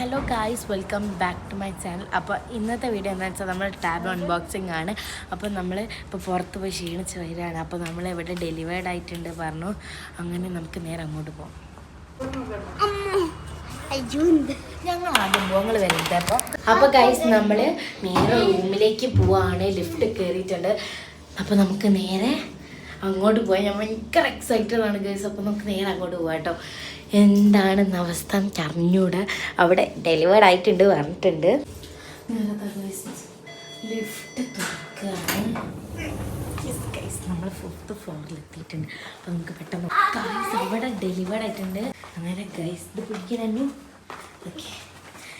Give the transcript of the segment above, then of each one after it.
Hello guys welcome back to my channel അപ്പോൾ ഇന്നത്തെ video എന്താണെന്ന് വെച്ചാൽ നമ്മൾ ടാബ് അൺബോക്സിങ് ആണ്. അപ്പോൾ നമ്മൾ ഇപ്പോൾ പുറത്ത് പോയി ക്ഷീണിച്ച് വരികയാണ്. അപ്പോൾ നമ്മൾ ഇവിടെ ഡെലിവേർഡ് ആയിട്ടുണ്ട് പറഞ്ഞു. അങ്ങനെ നമുക്ക് നേരെ അങ്ങോട്ട് പോകാം ഞങ്ങൾ ആദ്യം പോങ്ങൾ വരുന്നത് അപ്പോൾ അപ്പോൾ ഗൈസ് നമ്മൾ നേരെ റൂമിലേക്ക് പോവാണ്. ലിഫ്റ്റ് കയറിയിട്ടുണ്ട് അപ്പോൾ നമുക്ക് നേരെ അങ്ങോട്ട് പോയി ഞാൻ ഭയങ്കര എക്സൈറ്റഡ് ആണ് ഗൈസ് അപ്പോൾ നമുക്ക് നേരെ അങ്ങോട്ട് പോകാം കേട്ടോ. എന്താണെന്ന് അവസ്ഥ എനിക്ക് അറിഞ്ഞൂടാ. അവിടെ ഡെലിവേർഡ് ആയിട്ടുണ്ട് പറഞ്ഞിട്ടുണ്ട്. ലിഫ്റ്റ് തുറക്കുകയാണ് നമ്മൾ ഫോർത്ത് ഫ്ലോറിൽ എത്തിയിട്ടുണ്ട്. അപ്പോൾ നമുക്ക് പെട്ടെന്ന് അവിടെ ഡെലിവേർഡ് ആയിട്ടുണ്ട്. അങ്ങനെ ഗൈസ് ഇത് പിടിക്കാനു ഓക്കെ ഗൈസ് ടാപ്പ് എത്തി ഗൈസ്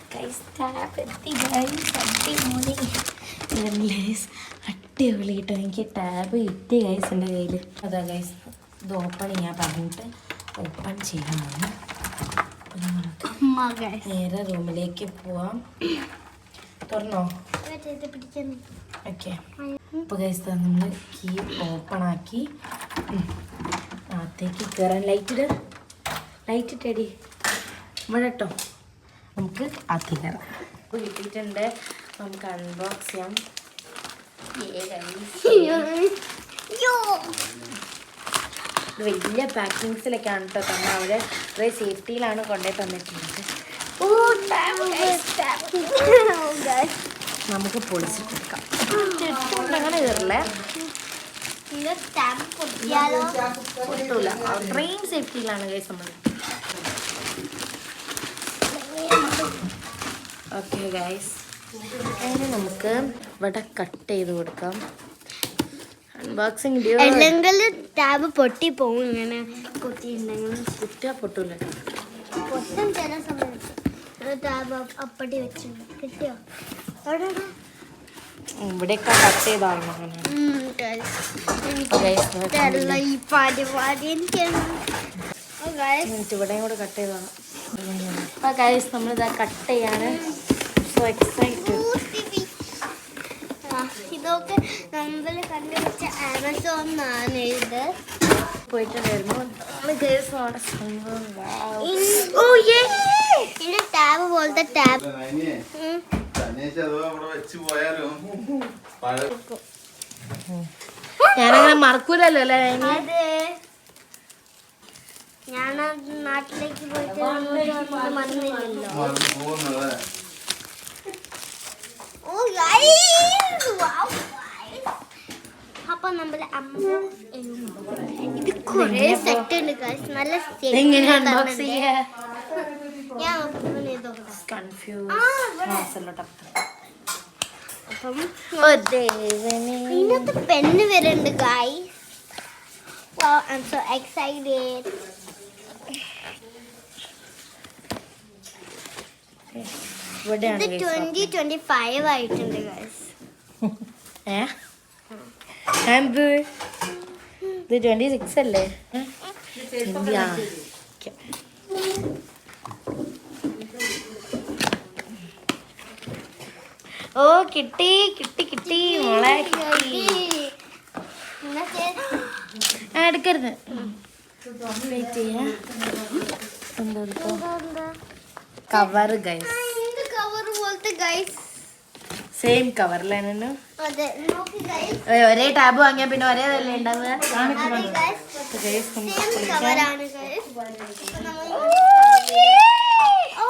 അടിപൊളി കേട്ടോ എനിക്ക് ടാബ് കിട്ടി ഗൈസ് എന്റെ കയ്യിൽ അതാ ഗൈസ് ഇത് ഓപ്പൺ ചെയ്യാൻ പറഞ്ഞിട്ട് ഓപ്പൺ നമുക്ക് നേരെ റൂമിലേക്ക് പോവാം. തുറന്നോ? ഓക്കെ. അപ്പോൾ ഗൈസ് നമ്മൾ കീ ഓപ്പൺ ആക്കി. അകത്തേക്ക് കയറാൻ ലൈറ്റ് ഇട്. ലൈറ്റ് ഇട്ടടി. ഇവിടെ കേട്ടോ നമുക്ക് ആക്കി തരാം. അപ്പോൾ കിട്ടിയിട്ടുണ്ട് നമുക്ക് അൺബോക്സ് ചെയ്യാം. വലിയ പാക്കിങ്സിലൊക്കെയാണ് കേട്ടോ തന്നെ അവിടെ കുറേ സേഫ്റ്റിയിലാണ് കൊണ്ടുപോയി തന്നിട്ടുള്ളത്. നമുക്ക് പൊളിച്ചിട്ടെടുക്കാം അങ്ങനെ കയറില്ലേ പൊട്ടൂല. അത്രയും സേഫ്റ്റിയിലാണ് ഗൈസ് നമ്മൾ ഓക്കെ ഗൈസ് അതിന് നമുക്ക് ഇവിടെ കട്ട് ചെയ്ത് കൊടുക്കാം. അൺബോക്സിങ് വീഡിയോ അല്ലെങ്കിൽ ടാബ് പൊട്ടി പോകും ഇങ്ങനെ. കുത്തിയിട്ടുണ്ടെങ്കിൽ കുറ്റാ പൊട്ടൂല? പൊട്ടും ചില സമയത്ത്. ഒരു ടാബ് അപ്പടി വെച്ചിട്ടുണ്ട് കിട്ടിയോ? അവിടെ ഇവിടെ. ഇവിടെയൊക്കെ കട്ട് ചെയ്താണ് അങ്ങനെ. ഉം, guys. എനിക്ക് Guys, ഇഷ്ടമല്ല ഈ പരിപാടി എനിക്ക് Oh, ഇവിടെയും കൂടെ കട്ട് ചെയ്താണ് അപ്പോൾ ഗൈസ് നമ്മളിതാ കട്ട് ചെയ്യാണ്. സോ എക്സൈറ്റഡ് ആ, ഇതൊക്കെ നമ്മൾ കണ്ടുപിടിച്ച ആമസോണിനാണ് ഇത്. ടാബ് പോലത്തെ ടാബ് പഴ- ഞാനങ്ങനെ മറക്കൂലല്ലോ അല്ലേ ഞാൻ നാട്ടിലേക്ക് പോയിട്ട് പോകുന്നത്. അപ്പൊ നമ്മളെ അമ്മ ഇത് കൊറേ സെറ്റ് ഉണ്ട് ഗൈസ് നല്ല. അപ്പം പെണ്ണ് വരുന്നുണ്ട് guys. Wow, I'm so excited. ഇവിടെയാണ് ഇത് ട്വന്റി ട്വന്റി ഫൈവ് ആയിട്ടുണ്ട് എന്ത് ഇത് ട്വന്റി സിക്സ് അല്ലേ ഓക്കെ ഓ കിട്ടി കിട്ടി കിട്ടി. മോളെ കിട്ടി. എടുക്കരുത്. വെയിറ്റ് ചെയ്യാ. എന്താ കവർ ഗൈസ് സെയിം കവർ അല്ലേ അതെ നോക്കി ഗൈസ് ഒരേ ടാബ് വാങ്ങിയ പിന്നെ ഒരേ തന്നെ ഉണ്ടാവുക. ഓ.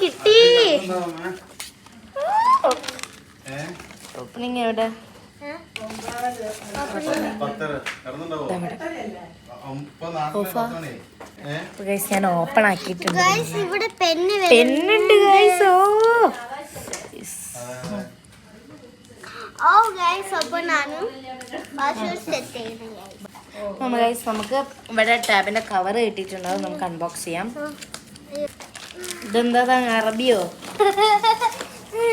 കിട്ടി. ഓപ്പണിങ് എവിടെ? ഞാൻ ഓപ്പൺ ആക്കിയിട്ടുണ്ട്. പെണ്ണുണ്ട് ഗൈസ് ഓ. ഗൈസ് നമുക്ക് ഇവിടെ ടാബിന്റെ കവർ കിട്ടിയിട്ടുണ്ട്. നമുക്ക് അൺബോക്സ് ചെയ്യാം. ഇതെന്താ അറബിയോ?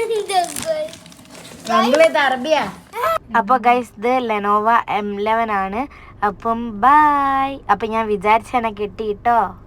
അപ്പൊ ഗൈസ് ഇത് ലെനോവ എം ലെവൻ ആണ്. അപ്പം ബൈ അപ്പൊ ഞാൻ വിചാരിച്ചെന്നെ കിട്ടിയിട്ടോ